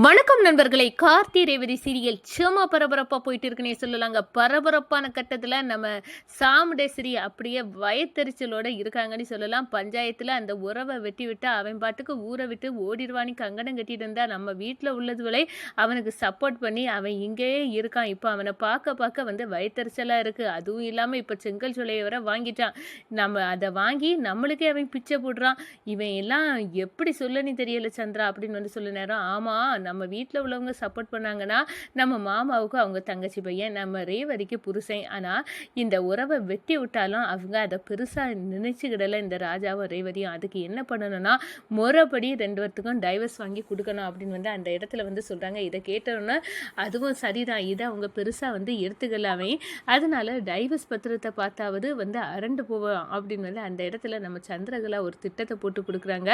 வணக்கம் நண்பர்களே. கார்த்தி ரேவதி சீரியல் சும்மா பரபரப்பாக போயிட்டு இருக்குன்னே சொல்லலாங்க. பரபரப்பான கட்டத்தில் நம்ம சாமுடேஸ்வரி அப்படியே வயத்தறிச்சலோட இருக்காங்கன்னு சொல்லலாம். பஞ்சாயத்தில் அந்த உறவை வெட்டி விட்டு அவன் பாட்டுக்கு ஊரை விட்டு ஓடிடுவானி கங்கணம் கட்டிட்டு இருந்தா நம்ம வீட்டில் உள்ளதுவரை அவனுக்கு சப்போர்ட் பண்ணி அவன் இங்கேயே இருக்கான். இப்போ அவனை பார்க்க பார்க்க வந்து வயத்தறிச்சலாக இருக்குது அதுவும் இல்லாமல் இப்போ செங்கல் சோலையை வர வாங்கிட்டான். நம்ம அதை வாங்கி நம்மளுக்கே அவன் பிச்சை போடுறான். இவன் எல்லாம் எப்படி சொல்லன்னு தெரியல சந்திரா அப்படின்னு வந்து சொல்ல நேரம். ஆமாம் நம்ம வீட்டில் உள்ளவங்க சப்போர்ட் பண்ணாங்கன்னா நம்ம மாமாவுக்கு அவங்க தங்கச்சி பையன் நம்ம ரேவதிக்கு புருஷன். ஆனால் இந்த உறவை வெட்டி விட்டாலும் அவங்க அதை பெருசாக நினச்சிக்கிடலை இந்த ராஜாவும் ரேவதியும். அதுக்கு என்ன பண்ணணும்னா முறைப்படி ரெண்டு பேர்த்துக்கும் டைவர்ஸ் வாங்கி கொடுக்கணும் அப்படின்னு வந்து அந்த இடத்துல வந்து சொல்கிறாங்க இதை கேட்டோன்னே அதுவும் சரிதான். இதை அவங்க பெருசாக வந்து எடுத்துக்கலாமே அதனால டைவர்ஸ் பத்திரத்தை பார்த்தாவது வந்து அரண்டு போவோம் அப்படின்னு வந்து அந்த இடத்துல நம்ம சந்திரகலா ஒரு திட்டத்தை போட்டு கொடுக்குறாங்க.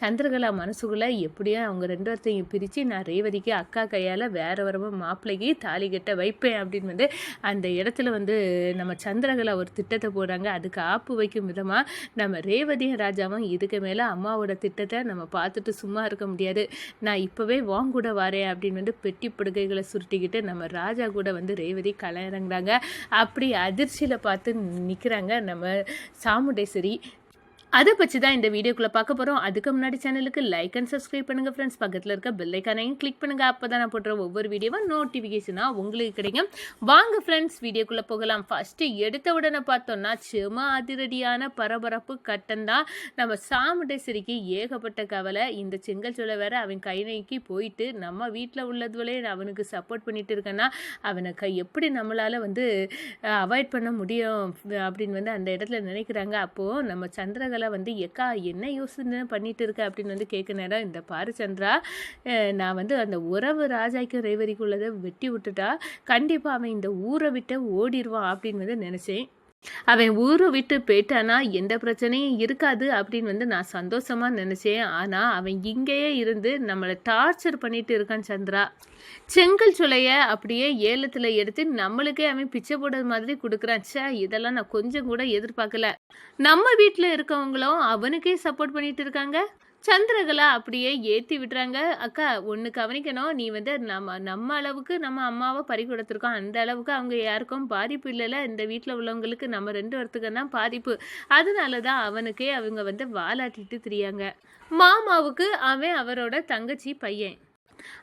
சந்திரகலா மனசுக்குள்ளே எப்படியோ அவங்க ரெண்டு பேர்த்தையும் பிரித்து நான் ரேவதிக்கு அக்கா கையால் வேற வரவும் மாப்பிள்ளைக்கு தாலி கட்ட வைப்பேன் அப்படின்னு வந்து அந்த இடத்துல வந்து நம்ம சந்திரகலா ஒரு திட்டத்தை போடுறாங்க. அதுக்கு ஆப்பு வைக்கும் விதமாக நம்ம ரேவதியும் ராஜாவும் இதுக்கு மேலே அம்மாவோட திட்டத்தை நம்ம பார்த்துட்டு சும்மா இருக்க முடியாது. நான் இப்போவே வாங்க கூட வரேன் அப்படின்னு வந்து பெட்டி படுகைகளை சுருட்டிக்கிட்டு நம்ம ராஜா கூட வந்து ரேவதி கலையிறங்குறாங்க அப்படி அதிர்ச்சியில் பார்த்து நிற்கிறாங்க நம்ம சாமுண்டேஸ்வரி. அதை பற்றி தான் இந்த வீடியோக்குள்ளே பார்க்க போகிறோம் அதுக்கு முன்னாடி சேனலுக்கு லைக் அண்ட் சப்ஸ்கிரைப் பண்ணுங்கள் ஃப்ரெண்ட்ஸ் பக்கத்தில் இருக்க பெல்லைக்கானையும் கிளிக் பண்ணுங்கள் அப்போ தான் நான் போடுற ஒவ்வொரு வீடியோவும் நோட்டிஃபிகேஷனாக உங்களுக்கு கிடைக்கும். வாங்க ஃப்ரெண்ட்ஸ் வீடியோக்குள்ளே போகலாம். ஃபஸ்ட்டு எடுத்த உடனே பார்த்தோம்னா செம அதிரடியான பரபரப்பு கட்டந்தான் நம்ம சாமுண்டேஸ்வரிக்கு ஏகப்பட்ட கவலை. இந்த செங்கல் சொல்ல வேற அவன் கை நோக்கி போயிட்டு நம்ம வீட்டில் உள்ளதுவலே அவனுக்கு சப்போர்ட் பண்ணிட்டு இருக்கேன்னா அவனை கை எப்படி நம்மளால் வந்து அவாய்ட் பண்ண முடியும் அப்படின்னு வந்து அந்த இடத்துல நினைக்கிறாங்க. அப்போது நம்ம சந்திரகலா வந்து எக்கா என்ன யோசனை பண்ணிட்டு இருக்க? அப்படின்னு வந்து கேட்க நேரம் இந்த பாரு சந்திரா. நான் வந்து அந்த உறவு ராஜாக்கும் ரேவதிக்குள்ளதை வெட்டி விட்டுட்டா கண்டிப்பாக அவன் இந்த ஊரை விட்டு ஓடிடுவான் அப்படின்னு வந்து நினச்சேன். அவன் ஊரை விட்டு போயிட்டானா எந்த பிரச்சனையும் இருக்காது அப்படின்னு வந்து நான் சந்தோஷமா நினைச்சேன். ஆனா அவன் இங்கேயே இருந்து நம்மளை டார்ச்சர் பண்ணிட்டு இருக்கான் சந்திரா. செங்கல் சுளைய அப்படியே ஏலத்துல எடுத்து நம்மளுக்கே அவன் பிச்சை போடுற மாதிரி கொடுக்குறான். ச்சே இதெல்லாம் நான் கொஞ்சம் கூட எதிர்பார்க்கல. நம்ம வீட்டில் இருக்கவங்களும் அவனுக்கே சப்போர்ட் பண்ணிட்டு இருக்காங்க. சந்திரகலா அப்படியே ஏற்றி விடுறாங்க. அக்கா ஒன்று கவனிக்கணும். நீ வந்து நம்ம நம்ம அளவுக்கு நம்ம அம்மாவை பறி கொடுத்துருக்கோம். அந்த அளவுக்கு அவங்க யாருக்கும் பாதிப்பு இல்லைல்ல. இந்த வீட்டில் உள்ளவங்களுக்கு நம்ம ரெண்டு பேர்த்துக்கு தான் பாதிப்பு. அதனால தான் அவனுக்கே அவங்க வந்து வாலாட்டிட்டு திரியாங்க. மாமாவுக்கு அவன் அவரோட தங்கச்சி பையன்.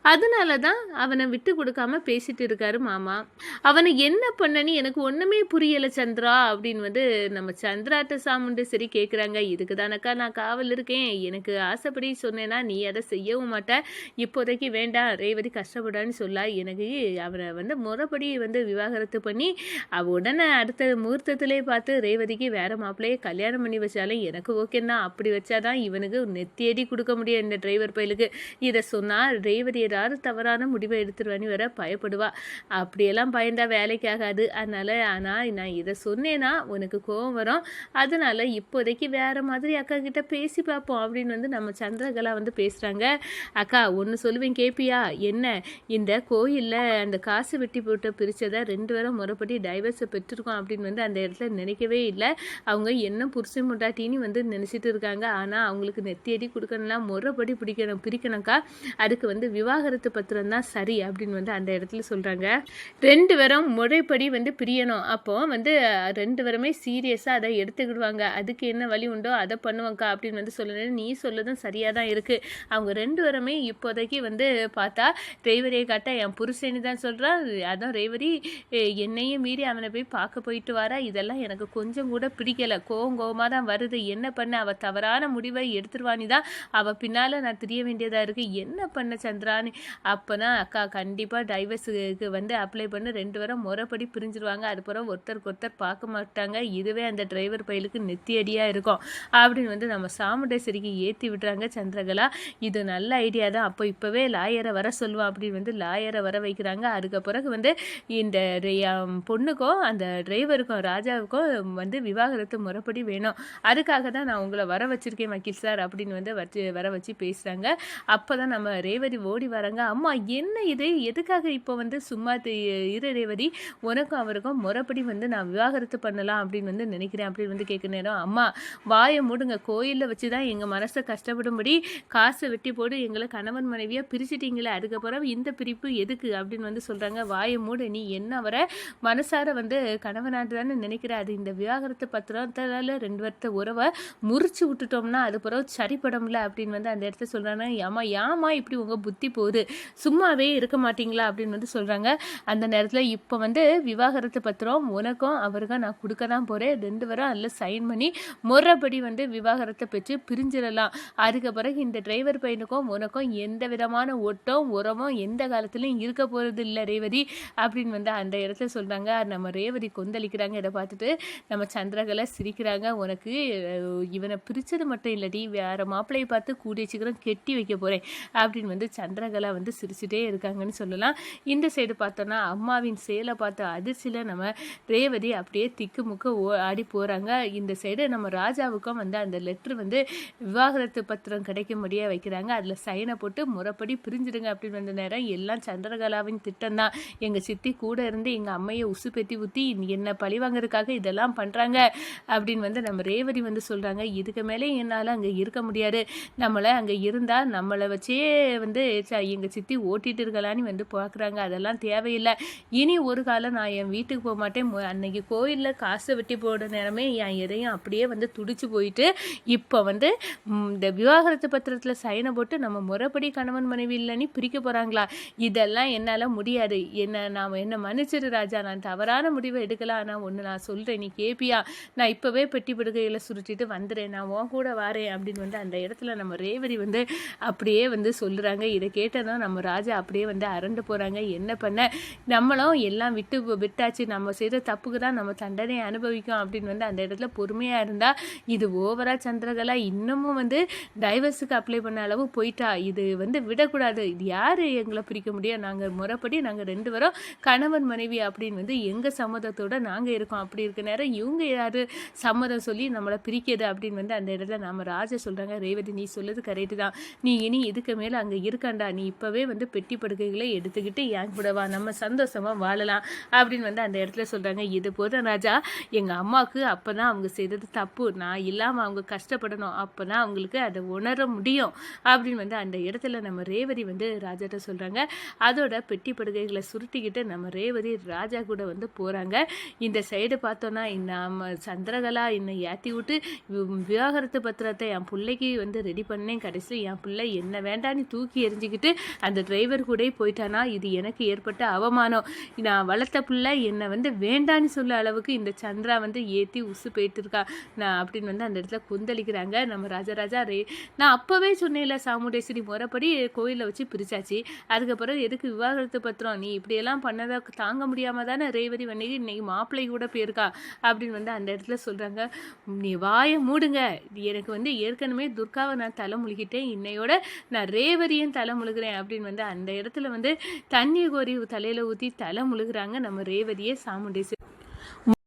அதனால தான் அவனை விட்டு கொடுக்காம பேசிட்டு இருக்காரு மாமா. அவனை என்ன பண்ணனு எனக்கு ஒன்றுமே புரியலை சந்திரா அப்படின்னு வந்து நம்ம சந்திராட்ட சாமுண்டு சரி கேட்குறாங்க இதுக்கு தானக்கா நான் காவல் இருக்கேன். எனக்கு ஆசைப்படி சொன்னேன்னா நீ அதை செய்யவும் மாட்ட. இப்போதைக்கு வேண்டாம். ரேவதி கஷ்டப்படான்னு சொல்ல. எனக்கு அவனை வந்து முறைப்படி வந்து விவாகரத்து பண்ணி அவ உடனே அடுத்த முகூர்த்தத்திலே பார்த்து ரேவதிக்கு வேற மாப்பிள்ளையே கல்யாணம் பண்ணி வச்சாலும் எனக்கு ஓகேன்னா அப்படி வச்சாதான் இவனுக்கு நெத்தியடி கொடுக்க முடியும் இந்த டிரைவர் பயிலுக்கு. இதை சொன்னால் ரேவதி ஏதாவது தவறான முடிவை எடுத்துருவான்னு வேற பயப்படுவா. அப்படியெல்லாம் பயந்தா வேலைக்கு ஆகாது. அதனால ஆனால் நான் இதை சொன்னேன்னா உனக்கு கோவம் வரும். அதனால இப்போதைக்கு வேற மாதிரி அக்கா கிட்ட பேசி பார்ப்போம் அப்படின்னு வந்து நம்ம சந்திரகலா வந்து பேசுகிறாங்க அக்கா ஒன்று சொல்லுவேன் கேப்பியா? என்ன? இந்த கோயிலில் அந்த காசு வெட்டி போட்டு பிரித்ததை ரெண்டு பேரும் முறைப்படி டைவர்ஸை பெற்றிருக்கோம் அப்படின்னு வந்து அந்த இடத்துல நினைக்கவே இல்லை. அவங்க என்ன புருஷன் முட்டாட்டின்னு வந்து நினச்சிட்டு இருக்காங்க. ஆனால் அவங்களுக்கு நெத்தியடி கொடுக்கணும்னா முறைப்படி பிடிக்கணும் பிரிக்கணும்க்கா. அதுக்கு வந்து விவாகரத்து பத்திரம் தான் சரி அப்படின்னு வந்து அந்த இடத்துல சொல்கிறாங்க ரெண்டு பேரும் முறைப்படி வந்து பிரியணும். அப்போ வந்து ரெண்டு பேருமே சீரியஸாக அதை எடுத்துக்கிடுவாங்க. அதுக்கு என்ன வழி உண்டோ அதை பண்ணுவாங்கக்கா அப்படின்னு வந்து சொல்லணும் நீ சொல்லதும் சரியாக தான் இருக்குது அவங்க ரெண்டு பேருமே இப்போதைக்கு வந்து பார்த்தா ரேவரியை காட்ட என் புருஷன்னு தான் சொல்கிறான் அதான் ரேவரி என்னையும் மீறி அவனை போய் பார்க்க போயிட்டு வரா. இதெல்லாம் எனக்கு கொஞ்சம் கூட பிடிக்கலை. கோவம் கோவமாக தான் வருது. என்ன பண்ண? அவள் தவறான முடிவை எடுத்துருவானி தான் அவள் பின்னால் நான் தெரிய வேண்டியதாக இருக்குது என்ன பண்ண சந்திரான்னு அப்போ தான் அக்கா கண்டிப்பாக டைவர்ஸுக்கு வந்து அப்ளை பண்ணி ரெண்டு பேரும் முறைப்படி பிரிஞ்சிருவாங்க. அதுக்கப்புறம் ஒருத்தருக்கு ஒருத்தர் பார்க்க மாட்டாங்க. இதுவே அந்த டிரைவர் பையலுக்கு நெத்தியடியாக இருக்கும். அப்படின்னு வந்து நம்ம சாமுண்டேஸ்வரிக்கு ஏற்றி விடுறாங்க சந்திரகலா. இது நல்ல ஐடியா தான். அப்போ இப்போவே லாயரை வர சொல்லுவோம் அப்படின்னு வந்து லாயரை வர வைக்கிறாங்க. அதுக்கு பிறகு வந்து இந்த பொண்ணுக்கும் அந்த டிரைவருக்கும் ராஜாவுக்கும் வந்து விவாகரத்து முறைப்படி வேணும். அதுக்காக தான் நான் உங்களை வர வச்சுருக்கேன் வக்கீல் சார் அப்படின்னு வந்து வச்சு வர வச்சு பேசுகிறாங்க அப்போ தான் நம்ம ரேவதி ஓடி ஓடி வராங்க. அம்மா என்ன இது? எதுக்காக இப்போ வந்து சும்மா தி- இரு ரேவதி உனக்கும் அவருக்கும் முறைப்படி வந்து நான் விவாகரத்து பண்ணலாம் அப்படின்னு வந்து நினைக்கிறேன் அப்படின்னு வந்து கேட்க நேரம். அம்மா வாயை மூடுங்க. கோயிலில் வச்சு தான் எங்கள் மனசை கஷ்டப்படும்படி காசை வெட்டி போட்டு எங்களை கணவன் மனைவியாக பிரிச்சிட்டிங்களே அதுக்கப்புறம் இந்த பிரிப்பு எதுக்கு அப்படின்னு வந்து சொல்கிறாங்க வாயை மூடு நீ என்ன வர? மனசார வந்து கணவனாட்டு தானே நினைக்கிற. அது இந்த விவாகரத்து பத்திரத்தால ரெண்டு வருத்த உறவை முறிச்சு விட்டுட்டோம்னா அது பிறகு சரிப்படம்ல அப்படின்னு வந்து அந்த இடத்த சொல்கிறாங்க ஏமா ஏமா இப்படி உங்கள் புத்தி போகுது. சும்மாவே இருக்க மாட்டீங்களா? அப்படின்னு வந்து சொல்கிறாங்க அந்த நேரத்தில் இப்போ வந்து விவாகரத்து பத்திரம் உனக்கும் அவருக்கும் நான் கொடுக்க தான் போகிறேன் ரெண்டு பேரும் அதில் சைன் பண்ணி முறைப்படி வந்து விவாகரத்தை பெற்று பிரிஞ்சிடலாம். அதுக்கு பிறகு இந்த டிரைவர் பையனுக்கும் உனக்கும் எந்த விதமான ஒட்டம் உரமும் எந்த காலத்துலையும் இருக்க போகிறது இல்லை ரேவதி அப்படின்னு வந்து அந்த இடத்துல சொல்கிறாங்க நம்ம ரேவதி கொந்தளிக்கிறாங்க. இதை பார்த்துட்டு நம்ம சந்திரகலை சிரிக்கிறாங்க. உனக்கு இவனை பிரித்தது மட்டும் இல்லடி வேறு மாப்பிள்ளையை பார்த்து கூடிய சீக்கிரம் கெட்டி வைக்க போகிறேன் அப்படின்னு வந்து சந்திர சந்திரகலா வந்து சிரிச்சுட்டே இருக்காங்கன்னு சொல்லலாம். இந்த சைடு பார்த்தோன்னா அம்மாவின் சேலை பார்த்த அதிர்ச்சியில் நம்ம ரேவதி அப்படியே திக்கு முக்கு ஓ ஆடி போகிறாங்க இந்த சைடு நம்ம ராஜாவுக்கும் வந்து அந்த லெட்ரு வந்து விவாகரத்து பத்திரம் கிடைக்கும்படியாக வைக்கிறாங்க. அதில் சைனை போட்டு முறைப்படி பிரிஞ்சிடுங்க அப்படின்னு வந்த நேரம் எல்லாம் சந்திரகலாவின் திட்டம் தான் எங்கள் சித்தி கூட இருந்து எங்கள் அம்மையை உசு பெத்தி ஊற்றி என்னை பழி வாங்குறதுக்காக இதெல்லாம் பண்ணுறாங்க அப்படின்னு வந்து நம்ம ரேவதி வந்து சொல்கிறாங்க இதுக்கு மேலே என்னால் அங்கே இருக்க முடியாது. நம்மளை அங்கே இருந்தால் நம்மளை வச்சே வந்து எங்கள் சித்தி ஓட்டிட்டு இருக்கலான்னு வந்து பார்க்குறாங்க. அதெல்லாம் தேவையில்லை. இனி ஒரு காலம் நான் என் வீட்டுக்கு போக மாட்டேன். அன்னைக்கு கோயிலில் காசை வெட்டி போடுற நேரமே என் எதையும் அப்படியே வந்து துடிச்சு போயிட்டு இப்போ வந்து இந்த விவாகரத்து பத்திரத்தில் சைனை போட்டு நம்ம முறைப்படி கணவன் மனைவி இல்லைன்னு பிரிக்க போகிறாங்களா இதெல்லாம் என்னால் முடியாது. என்ன நான் என்ன மன்னிச்சிரு ராஜா. நான் தவறான முடிவை எடுக்கலாம். ஆனால் ஒன்று நான் சொல்கிறேன் நீ கேப்பியா? நான் இப்போவே பெட்டி படுக்கையில் சுருட்டிட்டு வந்துடுறேன் நான் உன் கூட வாரேன் அப்படின்னு வந்து அந்த இடத்துல நம்ம ரேவதி வந்து அப்படியே வந்து சொல்லுறாங்க இதை கேட்டதும் நம்ம ராஜா அப்படியே வந்து அரண்டு போகிறாங்க என்ன பண்ண? நம்மளும் எல்லாம் விட்டு விட்டாச்சு. நம்ம செய்த தப்புக்கு தான் நம்ம தண்டனை அனுபவிக்கும் அப்படின்னு வந்து அந்த இடத்துல பொறுமையாக இருந்தால் இது ஓவரா சந்திரகலா இன்னமும் வந்து டைவர்ஸுக்கு அப்ளை பண்ண அளவு போயிட்டா. இது வந்து விடக்கூடாது. இது யார் எங்களை பிரிக்க முடியும்? நாங்கள் முறைப்படி நாங்கள் ரெண்டு பேரும் கணவன் மனைவி அப்படின்னு வந்து எங்கள் சம்மதத்தோட நாங்கள் இருக்கோம். அப்படி இருக்க நேரம் இவங்க யார் சம்மதம் சொல்லி நம்மளை பிரிக்கிறது அப்படின்னு வந்து அந்த இடத்துல நம்ம ராஜா சொல்கிறாங்க ரேவதி நீ சொல்லுது கரெக்டு தான். நீ இனி இதுக்கு மேலே அங்கே வேண்டாம் நீ இப்போவே வந்து பெட்டி படுக்கைகளை எடுத்துக்கிட்டு என் கூட வா நம்ம சந்தோஷமாக வாழலாம் அப்படின்னு வந்து அந்த இடத்துல சொல்கிறாங்க இது போதும் ராஜா. எங்கள் அம்மாவுக்கு அப்போ தான் அவங்க செய்தது தப்பு. நான் இல்லாமல் அவங்க கஷ்டப்படணும். அப்போ தான் அவங்களுக்கு அதை உணர முடியும் அப்படின்னு வந்து அந்த இடத்துல நம்ம ரேவதி வந்து ராஜாட்ட சொல்கிறாங்க அதோட பெட்டி படுக்கைகளை சுருட்டிக்கிட்டு நம்ம ரேவதி ராஜா கூட வந்து போகிறாங்க இந்த சைடு பார்த்தோன்னா நம்ம சந்திரகலா என்னை ஏற்றி விட்டு வி- விவாகரத்து பத்திரத்தை என் பிள்ளைக்கு வந்து ரெடி பண்ணேன். கடைசியில் என் பிள்ளை என்ன வேண்டான்னு தூக்கி தெரிஞ்சுக்கிட்டு அந்த டிரைவர் கூட போயிட்டானா? இது எனக்கு ஏற்பட்ட அவமானம். நான் வளர்த்த பிள்ளை என்னை வந்து வேண்டான்னு சொல்ல அளவுக்கு இந்த சந்திரா வந்து ஏற்றி உசு போயிட்டு இருக்கா நான் அப்படின்னு வந்து அந்த இடத்துல கொந்தளிக்கிறாங்க. நம்ம ராஜராஜா ரே நான் அப்போவே சொன்னேன்ல சாமுண்டேஸ்வரி முறைப்படி கோயிலில் வச்சு பிரிச்சாச்சு. அதுக்கப்புறம் எதுக்கு விவாகரத்து பத்திரம்? நீ இப்படியெல்லாம் பண்ணதை தாங்க முடியாமல் தானே ரேவதி வண்டிக்கு இன்னைக்கு மாப்பிள்ளை கூட போயிருக்கா? அப்படின்னு வந்து அந்த இடத்துல சொல்கிறாங்க நீ வாயை மூடுங்க. எனக்கு வந்து ஏற்கனவே துர்காவை நான் தலை முழுகிட்டேன். இன்னையோட நான் ரேவதியும் தலை முழுகிறேன் அப்படின்னு வந்து அந்த இடத்துல வந்து தண்ணி கோரி தலையில் ஊற்றி தலை முழுகுறாங்க நம்ம ரேவதியே சாமுண்டேஸ்வரி.